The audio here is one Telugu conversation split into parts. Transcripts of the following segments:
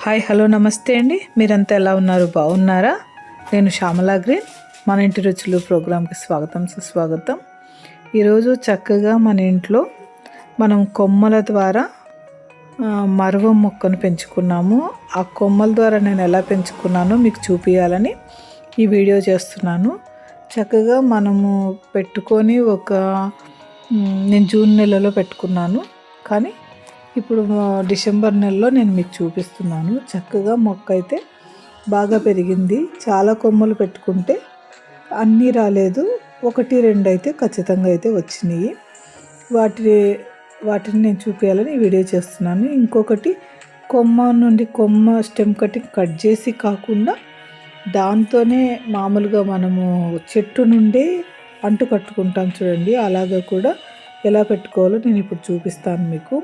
హాయ్ హలో నమస్తే అండి. మీరంతా ఎలా ఉన్నారు? బాగున్నారా? నేను శ్యామలా గ్రీన్. మన ఇంటి రుచులు ప్రోగ్రాంకి స్వాగతం సుస్వాగతం. ఈరోజు చక్కగా మన ఇంట్లో మనం కొమ్మల ద్వారా మరువ మరువం మొక్కను పెంచుకున్నాము. ఆ కొమ్మల ద్వారా నేను ఎలా పెంచుకున్నానో మీకు చూపించాలని ఈ వీడియో చేస్తున్నాను. చక్కగా మనము పెట్టుకొని ఒక నేను జూన్ నెలలో పెట్టుకున్నాను. కానీ ఇప్పుడు డిసెంబర్ నెలలో నేను మీకు చూపిస్తున్నాను. చక్కగా మొక్క అయితే బాగా పెరిగింది. చాలా కొమ్మలు పెట్టుకుంటే అన్నీ రాలేదు. ఒకటి రెండు అయితే ఖచ్చితంగా అయితే వచ్చినాయి. వాటి వాటిని నేను చూపించాలని వీడియో చేస్తున్నాను. ఇంకొకటి కొమ్మ నుండి కొమ్మ స్టెమ్ కటింగ్ కట్ చేసి కాకుండా దాంతోనే మామూలుగా మనము చెట్టు నుండే అంటు కట్టుకుంటాం చూడండి. అలాగా కూడా ఎలా పెట్టుకోవాలో నేను ఇప్పుడు చూపిస్తాను మీకు.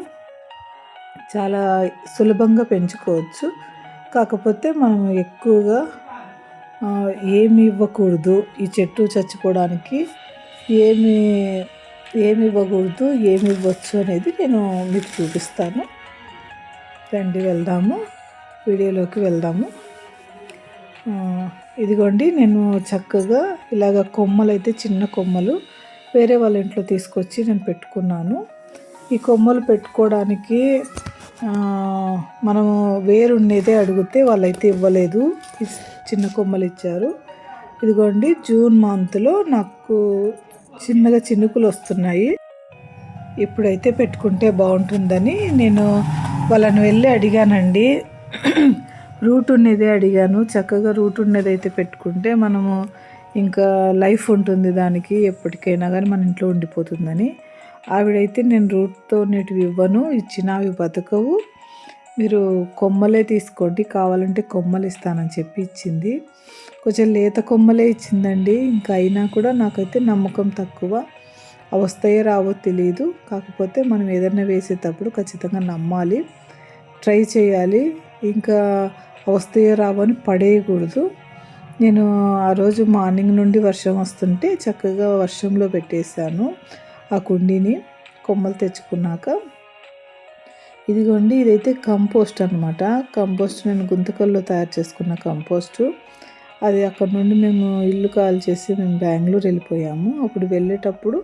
చాలా సులభంగా పెంచుకోవచ్చు. కాకపోతే మనం ఎక్కువగా ఏమి ఇవ్వకూడదు ఈ చెట్టు చచ్చిపోవడానికి. ఏమి ఏమి ఇవ్వకూడదు ఏమి ఇవ్వచ్చు అనేది నేను మీకు చూపిస్తాను. రండి వెళ్దాము. వీడియోలోకి వెళ్దాము. ఇదిగోండి నేను చక్కగా ఇలాగ కొమ్మలు అయితే చిన్న కొమ్మలు వేరే వాళ్ళ ఇంట్లో తీసుకొచ్చి నేను పెట్టుకున్నాను. ఈ కొమ్మలు పెట్టుకోవడానికి మనము వేరుండేదే అడిగితే వాళ్ళైతే ఇవ్వలేదు. చిన్న కొమ్మలు ఇచ్చారు. ఇదిగోండి జూన్ మంత్లో నాకు చిన్నగా చినుకులు వస్తున్నాయి. ఇప్పుడైతే పెట్టుకుంటే బాగుంటుందని నేను వాళ్ళని వెళ్ళి అడిగానండి. రూట్ ఉన్నదే అడిగాను. చక్కగా రూట్ ఉన్నది అయితే పెట్టుకుంటే మనము ఇంకా లైఫ్ ఉంటుంది దానికి. ఎప్పటికైనా కానీ మన ఇంట్లో ఉండిపోతుందని. ఆవిడైతే నేను రూట్తో నేటివి ఇవ్వను ఇచ్చిన అవి బతకవు. మీరు కొమ్మలే తీసుకోండి కావాలంటే కొమ్మలు ఇస్తానని చెప్పి ఇచ్చింది. కొంచెం లేత కొమ్మలే ఇచ్చిందండి ఇంకా అయినా కూడా నాకైతే నమ్మకం తక్కువ. అవి వస్తాయో రావో తెలియదు కాకపోతే మనం ఏదైనా వేసేటప్పుడు ఖచ్చితంగా నమ్మాలి ట్రై చేయాలి. ఇంకా వస్తాయో రావో అని పడేయకూడదు. నేను ఆ రోజు మార్నింగ్ నుండి వర్షం వస్తుంటే చక్కగా వర్షంలో పెట్టేశాను. ఆ కుండీని కొమ్మలు తెచ్చుకున్నాక ఇదిగోండి ఇదైతే కంపోస్ట్ అనమాట కంపోస్ట్ నేను గుంతకల్లో తయారు చేసుకున్న కంపోస్ట్. అది అక్కడ నుండి మేము ఇల్లు కాల్ చేసి మేము బెంగళూరు వెళ్ళిపోయాము. అప్పుడు వెళ్ళేటప్పుడు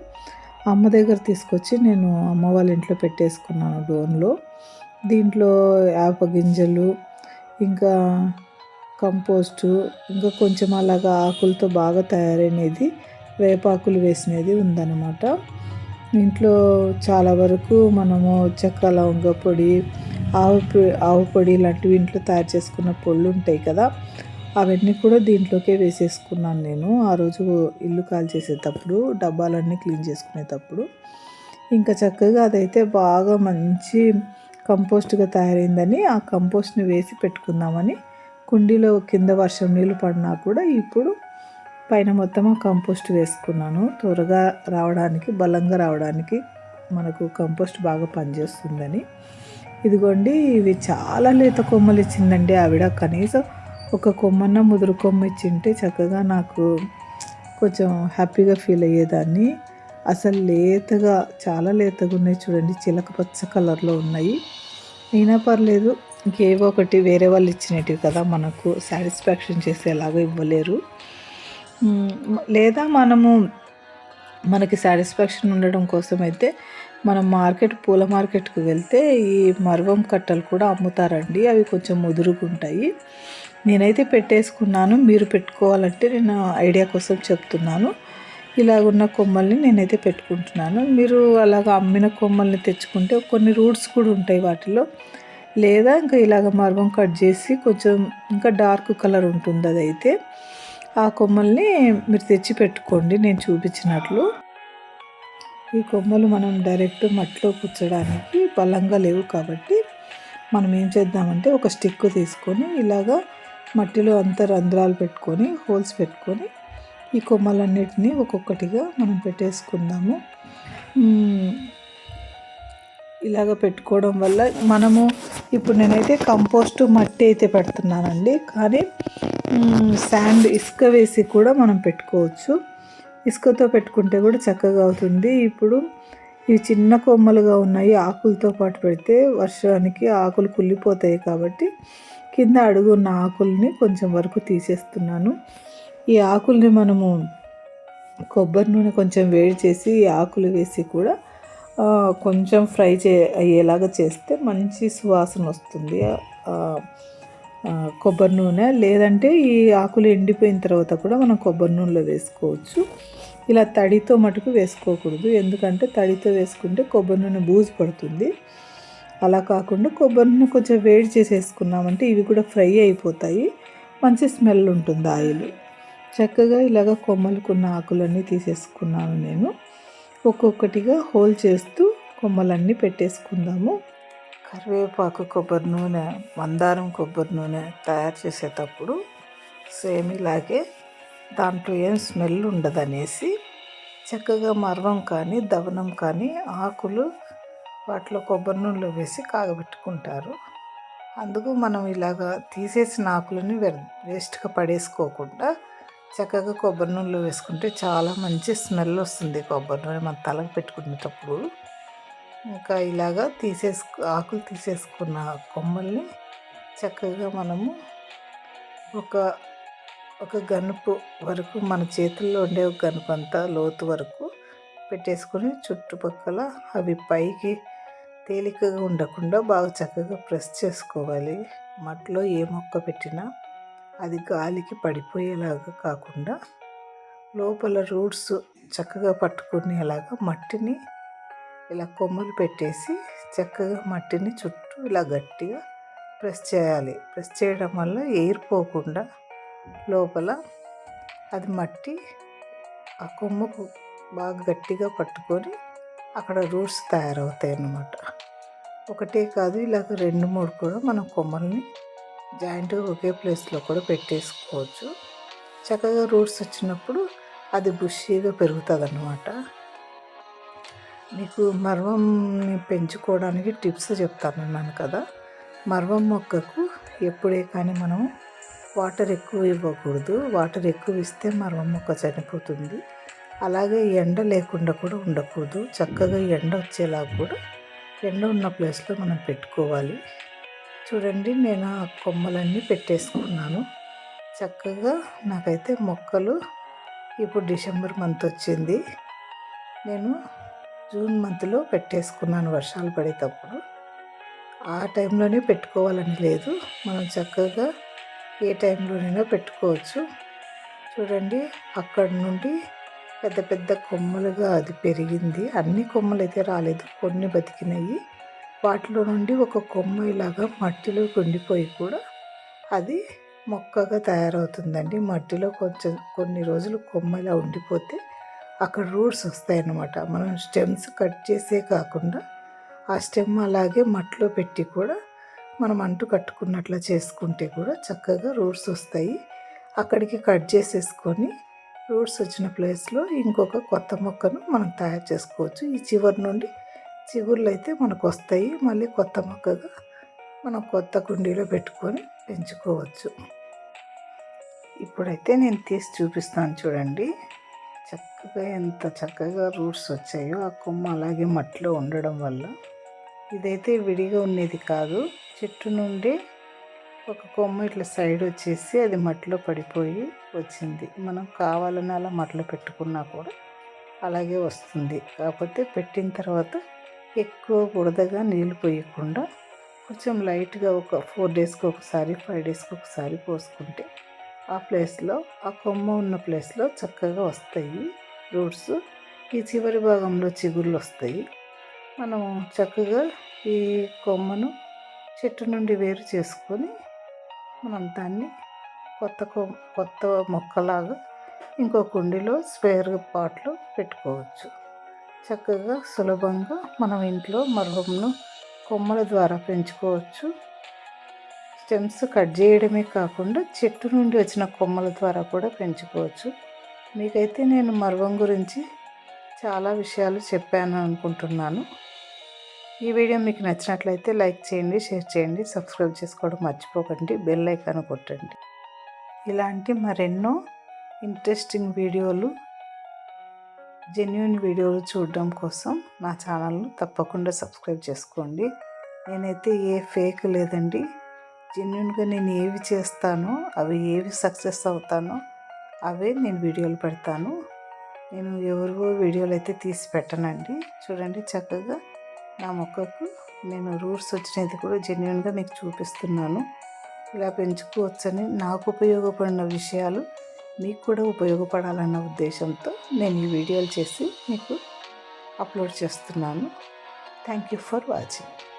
అమ్మ దగ్గర తీసుకొచ్చి నేను అమ్మ వాళ్ళ ఇంట్లో పెట్టేసుకున్నాను డోన్లో. దీంట్లో యాప గింజలు ఇంకా కంపోస్టు ఇంకా కొంచెం అలాగా ఆకులతో బాగా తయారైనది వేపాకులు వేసినది ఉందన్నమాట. ఇంట్లో చాలా వరకు మనము చెక్క లవంగ పొడి ఆవు ఆవు పొడి ఇలాంటివి ఇంట్లో తయారు చేసుకున్న పొళ్ళు ఉంటాయి కదా అవన్నీ కూడా దీంట్లోకే వేసేసుకున్నాను నేను. ఆ రోజు ఇల్లు కాల్ చేసేటప్పుడు డబ్బాలన్నీ క్లీన్ చేసుకునేటప్పుడు. ఇంకా చక్కగా అదైతే బాగా మంచి కంపోస్ట్గా తయారైందని ఆ కంపోస్ట్ని వేసి పెట్టుకుందామని కుండీలో కింద వర్షం నీళ్ళు పడినా కూడా ఇప్పుడు పైన మొత్తం కంపోస్ట్ వేసుకున్నాను. త్వరగా రావడానికి బలంగా రావడానికి మనకు కంపోస్ట్ బాగా పనిచేస్తుందని. ఇదిగోండి ఇవి చాలా లేత కొమ్మలు ఇచ్చిందండి ఆవిడ. కనీసం ఒక కొమ్మన్న ముదురు కొమ్మ ఇచ్చింటే చక్కగా నాకు కొంచెం హ్యాపీగా ఫీల్ అయ్యేదాన్ని. అసలు లేతగా చాలా లేతగా ఉన్నాయి చూడండి చిలక పచ్చ కలర్లో ఉన్నాయి. అయినా పర్లేదు ఇంకేవో ఒకటి వేరే వాళ్ళు ఇచ్చినవి కదా మనకు సాటిస్ఫాక్షన్ చేసేలాగా ఇవ్వలేరు. లేదా మనము మనకి సాటిస్ఫాక్షన్ ఉండడం కోసం అయితే మనం మార్కెట్ పూల మార్కెట్కి వెళ్తే ఈ మర్వం కట్టలు కూడా అమ్ముతారండి. అవి కొంచెం ముదురుగుంటాయి. నేనైతే పెట్టేసుకున్నాను. మీరు పెట్టుకోవాలంటే నేను ఐడియా కోసం చెప్తున్నాను. ఇలాగున్న కొమ్మల్ని నేనైతే పెట్టుకుంటున్నాను. మీరు అలాగ అమ్మిన కొమ్మల్ని తెచ్చుకుంటే కొన్ని రూట్స్ కూడా ఉంటాయి వాటిలో. లేదా ఇంకా ఇలాగ మర్వం కట్ చేసి కొంచెం ఇంకా డార్క్ కలర్ ఉంటుంది అదైతే ఆ కొమ్మల్ని మీరు తెచ్చి పెట్టుకోండి నేను చూపించినట్లు. ఈ కొమ్మలు మనం డైరెక్ట్ మట్టిలో కూర్చోడానికి బలంగా లేవు కాబట్టి మనం ఏం చేద్దామంటే ఒక స్టిక్ తీసుకొని ఇలాగా మట్టిలో అంత రంధ్రాలు పెట్టుకొని హోల్స్ పెట్టుకొని ఈ కొమ్మలన్నిటినీ ఒక్కొక్కటిగా మనం పెట్టేసుకుందాము. ఇలాగ పెట్టుకోవడం వల్ల మనము ఇప్పుడు నేనైతే కంపోస్ట్ మట్టి అయితే పెడుతున్నానండి. కానీ శాండ్ ఇసుక వేసి కూడా మనం పెట్టుకోవచ్చు. ఇసుకతో పెట్టుకుంటే కూడా చక్కగా అవుతుంది. ఇప్పుడు ఇవి చిన్న కొమ్మలుగా ఉన్నాయి. ఆకులతో పాటు పెడితే వర్షానికి ఆకులు కుళ్ళిపోతాయి కాబట్టి కింద అడుగున్న ఆకుల్ని కొంచెం వరకు తీసేస్తున్నాను. ఈ ఆకుల్ని మనము కొబ్బరి నూనె కొంచెం వేడి చేసి ఈ ఆకులు వేసి కూడా కొంచెం ఫ్రై చే అయ్యేలాగా చేస్తే మంచి సువాసన వస్తుంది. కొబ్బరి నూనె. లేదంటే ఈ ఆకులు ఎండిపోయిన తర్వాత కూడా మనం కొబ్బరి నూనెలో వేసుకోవచ్చు. ఇలా తడితో మటుకు వేసుకోకూడదు. ఎందుకంటే తడితో వేసుకుంటే కొబ్బరి నూనె బూజు పడుతుంది. అలా కాకుండా కొబ్బరి నూనె కొంచెం వేడి చేసేసుకున్నామంటే ఇవి కూడా ఫ్రై అయిపోతాయి. మంచి స్మెల్ ఉంటుంది ఆయిల్. చక్కగా ఇలాగ కొమ్మలుకున్న ఆకులన్నీ తీసేసుకున్నాను నేను. ఒక్కొక్కటిగా హోల్ చేస్తూ కొమ్మలన్నీ పెట్టేసుకుందాము. కరివేపాకు కొబ్బరి నూనె మందారం కొబ్బరి నూనె తయారు చేసేటప్పుడు సేమ్ ఇలాగే దాంట్లో ఏం స్మెల్ ఉండదనేసి చక్కగా మర్వం కానీ దవనం కానీ ఆకులు వాటిలో కొబ్బరి నూనెలో వేసి కాగబెట్టుకుంటారు. అందుకు మనం ఇలాగ తీసేసిన ఆకులని వేస్ట్గా పడేసుకోకుండా చక్కగా కొబ్బరి నూనెలో వేసుకుంటే చాలా మంచి స్మెల్ వస్తుంది కొబ్బరి నూనె మన తలకు పెట్టుకునేటప్పుడు. ఇంకా ఇలాగా తీసేసుకు ఆకులు తీసేసుకున్న కొమ్మల్ని చక్కగా మనము ఒక ఒక గనుపు వరకు మన చేతుల్లో ఉండే ఒక గనుపు అంతా లోతు వరకు పెట్టేసుకొని చుట్టుపక్కల అవి పైకి తేలికగా ఉండకుండా బాగా చక్కగా ప్రెస్ చేసుకోవాలి. మట్లో ఏ మొక్క పెట్టినా అది గాలికి పడిపోయేలాగా కాకుండా లోపల రూట్స్ చక్కగా పట్టుకునేలాగా మట్టిని ఇలా కొమ్మలు పెట్టేసి చక్కగా మట్టిని చుట్టూ ఇలా గట్టిగా ప్రెస్ చేయాలి. ప్రెస్ చేయడం వల్ల ఎయిర్ పోకుండా లోపల అది మట్టి ఆ కొమ్మకు బాగా గట్టిగా పట్టుకొని అక్కడ రూట్స్ తయారవుతాయి అన్నమాట ఒకటే కాదు ఇలాగ రెండు మూడు కూడా మనం కొమ్మల్ని జాయింట్గా ఒకే ప్లేస్లో కూడా పెట్టేసుకోవచ్చు. చక్కగా రూట్స్ వచ్చినప్పుడు అది బుషీగా పెరుగుతుంది అన్నమాట మీకు మర్వంని పెంచుకోవడానికి టిప్స్ చెప్తానన్నాను కదా. మర్వం మొక్కకు ఎప్పుడే కానీ మనం వాటర్ ఎక్కువ ఇవ్వకూడదు. వాటర్ ఎక్కువ ఇస్తే మర్వం మొక్క చనిపోతుంది. అలాగే ఎండ లేకుండా కూడా ఉండకూడదు. చక్కగా ఎండ వచ్చేలా కూడా ఎండ ఉన్న ప్లేస్లో మనం పెట్టుకోవాలి. చూడండి నేను ఆ కొమ్మలన్నీ పెట్టేసుకున్నాను. చక్కగా నాకైతే మొక్కలు ఇప్పుడు డిసెంబర్ మంత్ వచ్చింది. నేను జూన్ మంత్లో పెట్టేసుకున్నాను వర్షాలు పడేటప్పుడు. ఆ టైంలోనే పెట్టుకోవాలని లేదు. మనం చక్కగా ఏ టైంలోనైనా పెట్టుకోవచ్చు. చూడండి అక్కడ నుండి పెద్ద పెద్ద కొమ్మలుగా అది పెరిగింది. అన్ని కొమ్మలు అయితే రాలేదు కొన్ని బతికినాయి. వాటిలో నుండి ఒక కొమ్మ ఇలాగా మట్టిలో ఉండిపోయి కూడా అది మొక్కగా తయారవుతుందండి. మట్టిలో కొంచెం కొన్ని రోజులు కొమ్మ ఇలా ఉండిపోతే అక్కడ రూట్స్ వస్తాయన్నమాట. మనం స్టెమ్స్ కట్ చేసే కాకుండా ఆ స్టెమ్ అలాగే మట్టిలో పెట్టి కూడా మనం అంటు కట్టుకున్నట్లా చేసుకుంటే కూడా చక్కగా రూట్స్ వస్తాయి. అక్కడికి కట్ చేసేసుకొని రూట్స్ వచ్చిన ప్లేస్లో ఇంకొక కొత్త మొక్కను మనం తయారు చేసుకోవచ్చు. ఈ చివరి నుండి చిగుర్లు అయితే మనకు వస్తాయి మళ్ళీ కొత్త మొక్కగా మనం కొత్త కుండీలో పెట్టుకొని పెంచుకోవచ్చు. ఇప్పుడైతే నేను తీసి చూపిస్తాను చూడండి. చక్కగా ఎంత చక్కగా రూట్స్ వచ్చాయో ఆ కొమ్మ అలాగే మట్టిలో ఉండడం వల్ల. ఇదైతే విడిగా ఉండేది కాదు. చెట్టు నుండి ఒక కొమ్మ ఇట్లా సైడ్ వచ్చేసి అది మట్టిలో పడిపోయి వచ్చింది. మనం కావాలని అలా మట్టిలో పెట్టుకున్నా కూడా అలాగే వస్తుంది. కాకపోతే పెట్టిన తర్వాత ఎక్కువ బుడదగా నీళ్ళు పోయకుండా కొంచెం లైట్గా ఒక ఫోర్ డేస్కి ఒకసారి ఫైవ్ డేస్కి ఒకసారి పోసుకుంటే ఆ ప్లేస్లో ఆ కొమ్మ ఉన్న ప్లేస్లో చక్కగా వస్తాయి రూట్స్. ఈ చివరి భాగంలో చిగుళ్ళు వస్తాయి. మనం చక్కగా ఈ కొమ్మను చెట్టు నుండి వేరు చేసుకొని మనం దాన్ని కొత్త కొత్త మొక్కలాగా ఇంకో కుండీలో స్పేర్ పాట్లో పెట్టుకోవచ్చు. చక్కగా సులభంగా మనం ఇంట్లో మరొకను కొమ్మల ద్వారా పెంచుకోవచ్చు. స్టెమ్స్ కట్ చేయడమే కాకుండా చెట్టు నుండి వచ్చిన కొమ్మల ద్వారా కూడా పెంచుకోవచ్చు. మీకైతే నేను మరువం గురించి చాలా విషయాలు చెప్పాను అనుకుంటున్నాను. ఈ వీడియో మీకు నచ్చినట్లయితే లైక్ చేయండి షేర్ చేయండి సబ్స్క్రైబ్ చేసుకోవడం మర్చిపోకండి బెల్ ఐకాన్ కొట్టండి. ఇలాంటి మరెన్నో ఇంట్రెస్టింగ్ వీడియోలు జెన్యున్ వీడియోలు చూడడం కోసం నా ఛానల్ను తప్పకుండా సబ్స్క్రైబ్ చేసుకోండి. నేనైతే ఏ ఫేక్ లేదండి. జెన్యున్గా నేను ఏవి చేస్తానో అవి ఏవి సక్సెస్ అవుతానో అవే నేను వీడియోలు పెడతాను. నేను ఎవరివో వీడియోలు అయితే తీసి పెట్టనండి. చూడండి చక్కగా నా మొక్కకు నేను రూట్స్ వచ్చినది కూడా జెన్యున్గా మీకు చూపిస్తున్నాను. ఇలా పెంచుకోవచ్చని నాకు ఉపయోగపడిన విషయాలు మీకు కూడా ఉపయోగపడాలన్న ఉద్దేశంతో నేను ఈ వీడియోలు చేసి మీకు అప్లోడ్ చేస్తున్నాను. Thank you for watching